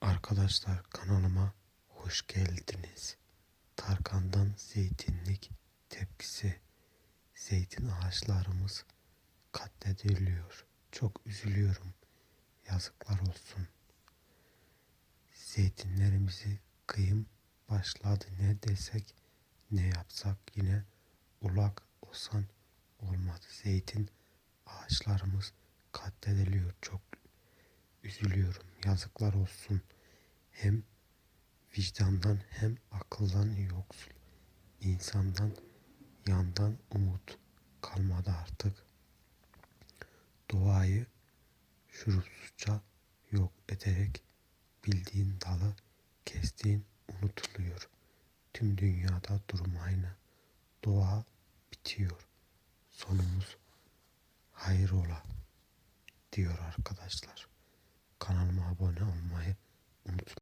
Arkadaşlar kanalıma hoş geldiniz. Tarkan'dan zeytinlik tepkisi. Zeytin ağaçlarımız katlediliyor. Çok üzülüyorum. Yazıklar olsun. Zeytinlerimizi kıyım başladı ne desek ne yapsak yine ulak olsan olmadı. Zeytin ağaçlarımız katlediliyor. Üzülüyorum. Yazıklar olsun. Hem vicdandan hem akıldan yoksul. insandan yandan umut kalmadı artık. Doğayı şurupsuzca yok ederek bildiğin dalı kestiğin unutuluyor. Tüm dünyada durum aynı. Doğa bitiyor. Sonumuz hayır ola diyor arkadaşlar. Kanalıma abone